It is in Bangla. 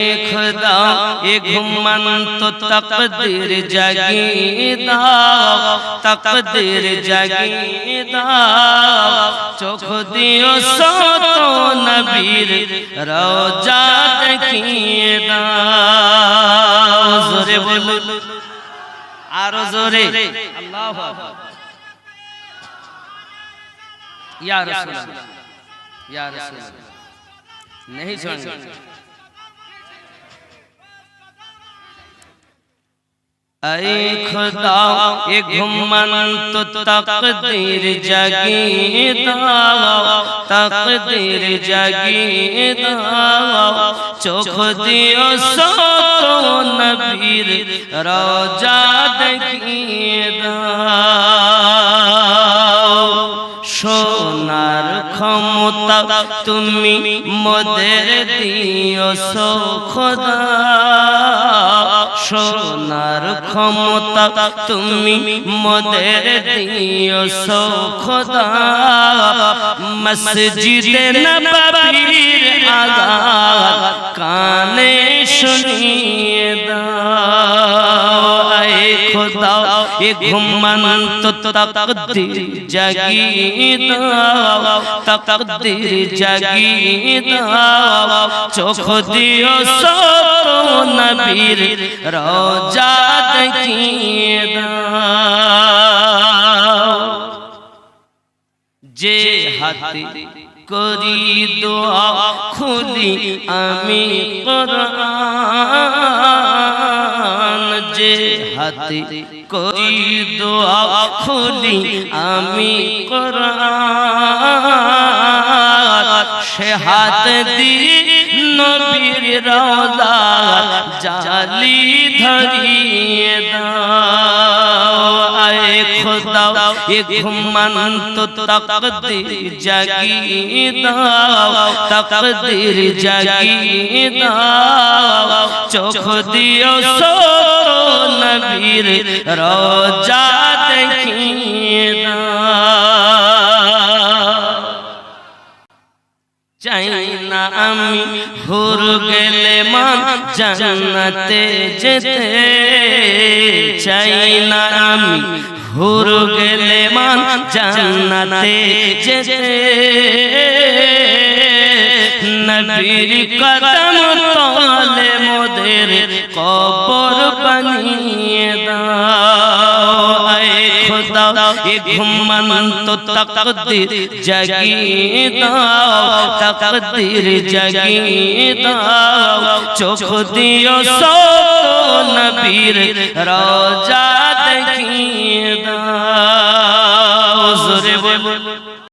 खुदा ये घुमन तो तकदीर जगी दाओ तकदीर जगी दाओ चोख दियो सो तो नबीर रोजा देखिए दाओ जोरे बोलो आरो जोरे अल्लाह या रसूल या रसूल नहीं छोड़ेंगे اے خدا یہ گھمن تو تقدیر جگی دا تقدیر جگی دا چوکھ دیو سو نبیر روجہ دگی دا ক্ষমতা তুমি মোদের দিও সো খোদা। সোনার ক্ষমতা তুমি মোদের দিও সো খোদা। মসজিদে নববীর আজাদ কানে শুনিয়ে এ ঘুমন তো তকদির জাগি দাও, তকদির জাগি দাও। চোখ দিও সো নবীর রোজা দেখিয়ে যে হাতে করি দোয়া খুলি আমি কোরআন। যে হাতে করি দোয়া খুলি আমি সে হাত দি নবীর রওজা জালি ধরিয়ে আয়ে ঘুমন তো তকদির জাগি দাও, তকদির জাগি দাও। চোখ দিও সো নবীর রোজা দেখিয়ে দাও। চাই না আমি হুর গেলে মান জান্নাতে যেতে। চাই না আমি হুর গেলে মান জান্নাতে যেতে। নবীর কদম তলে মোদের কবর বানিয়ে দাও। খোদা, এ ঘুমন তো তকদির জাগি দাও। তকদির জাগি দাও। চোখ দিও সো নবীর রোজা দেখিয়ে দা